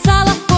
salah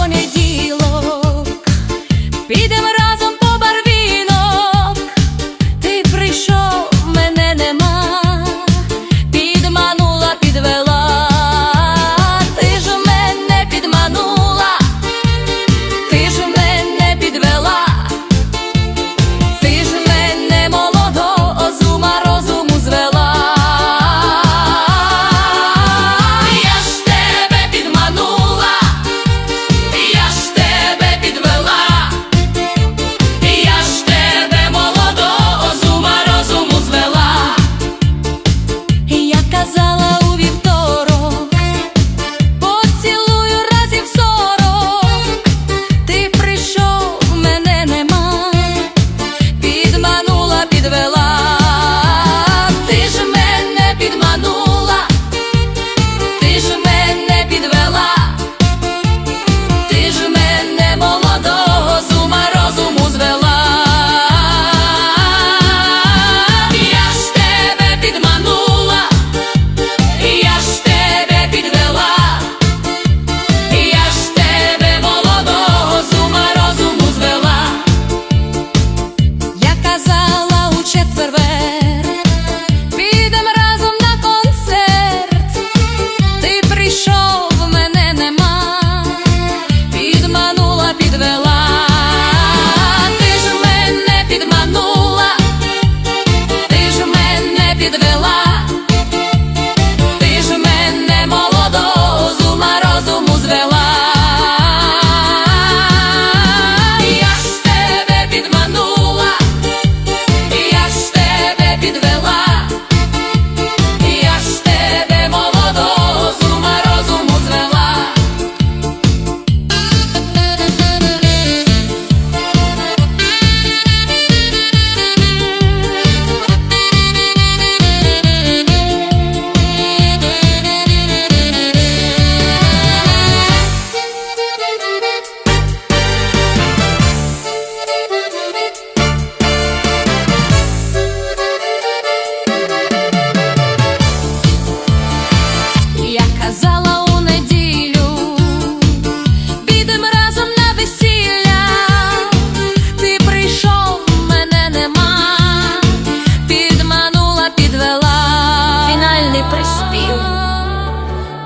приспів,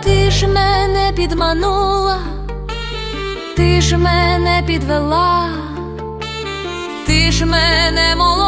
ти ж мене підманула, ти ж мене підвела, ти ж мене молила.